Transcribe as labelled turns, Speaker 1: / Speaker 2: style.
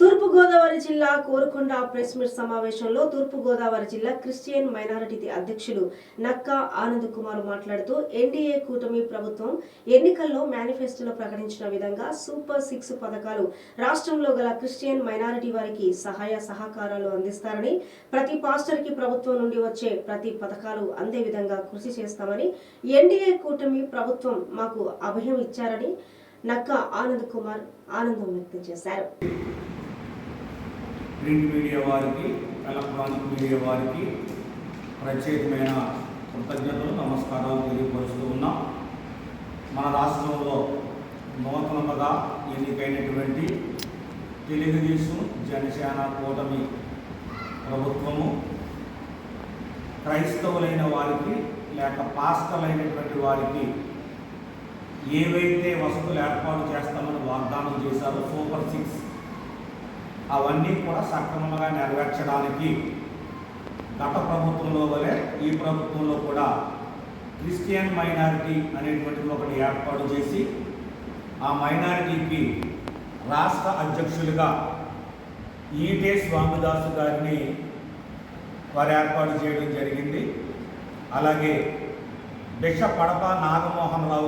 Speaker 1: తూర్పుగోదావరి జిల్లా Korukonda press meet సమావేశంలో తూర్పుగోదావరి జిల్లా క్రిస్టియన్ మైనారిటీ అధ్యక్షులు నక్కా ఆనంద్ కుమార్ మాట్లాడుతూ ఎన్డీఏ కూటమి ప్రభుత్వం ఎన్నికల్లో మేనిఫెస్టోలో ప్రకటించిన విధంగా సూపర్ సిక్స్ పథకాలు రాష్ట్రంలో గల క్రిస్టియన్ మైనారిటీ వారికి సహాయ సహకారాలు అందిస్తారని ప్రతి పాస్టర్కి ప్రభుత్వం నుండి వచ్చే ప్రతి పథకాలు అందే విధంగా కృషి చేస్తామని ఎన్డీఏ కూటమి ప్రభుత్వం మాకు అభయం ఇచ్చారని నక్కా ఆనంద్ కుమార్ ఆనందం వ్యక్తం చేశారు.
Speaker 2: ప్రింట్ మీడియా వారికి ఎలక్ట్రానిక్ మీడియా వారికి ప్రత్యేకమైన కృతజ్ఞతలు నమస్కారాలు తెలియపరుస్తూ ఉన్నాం. మన రాష్ట్రంలో నూతనముగా ఎన్నికైనటువంటి తెలుగుదేశం జనసేన కూటమి ప్రభుత్వము. క్రైస్తవులైన వారికి లేక పాస్టలైనటువంటి వారికి ఏవైతే వసతులు ఏర్పాటు చేస్తామని వాగ్దానం చేశారో సూపర్ సిక్స్ అవన్నీ కూడా సక్రమంగా నెరవేర్చడానికి గత ప్రభుత్వంలో వలె ఈ ప్రభుత్వంలో కూడా క్రిస్టియన్ మైనారిటీ అనేటువంటిది ఒకటి ఏర్పాటు చేసి ఆ మైనారిటీకి రాష్ట్ర అధ్యక్షులుగా ఈటే స్వామిదాసు గారిని వారు ఏర్పాటు చేయడం జరిగింది. అలాగే బిష పడప నాగమోహన్ రావు